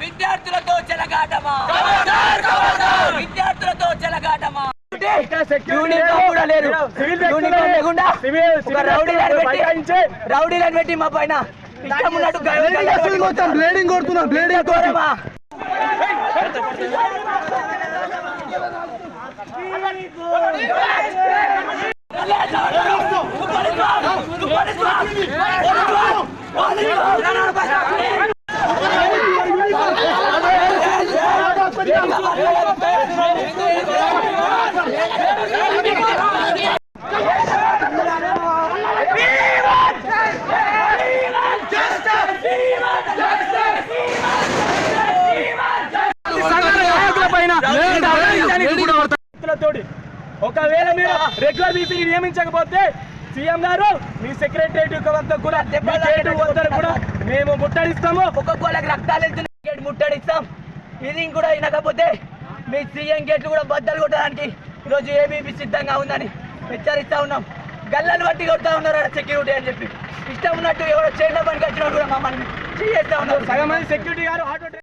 విద్యార్థులతో చెలగాటమా విద్యార్థులతో చెలగాటమా రౌడీలను పెట్టి మా పైన బ్లేడింగ్ కొడుతున్నాం బ్లేడింగ్ కోరమా Let's go! ఒకవేళ మీరు రెగ్యులర్ బీసీని నియమించకపోతే సీఎం గారు మీ సెక్రటరేట్ వద్ద కూడా వద్ద కూడా మేము ముట్టడిస్తాము. ఒక్కొక్కళ్ళకి రక్తాలు వెళ్తున్నాయి గేట్ ముట్టడిస్తాం. ఇది కూడా వినకపోతే మీ సీఎం గేట్లు కూడా బద్దలు కొట్టడానికి ఈరోజు ఏబీపీ సిద్ధంగా ఉందని హెచ్చరిస్తా ఉన్నాం. గల్లలు బట్టి కొడతా ఉన్నారు సెక్యూరిటీ అని చెప్పి. ఇష్టం ఉన్నట్టు ఎవరో చైనా పనికి వచ్చినప్పుడు కూడా మమ్మల్ని చేస్తా ఉన్నారు. సగం మంది సెక్యూరిటీ గారు ఆటో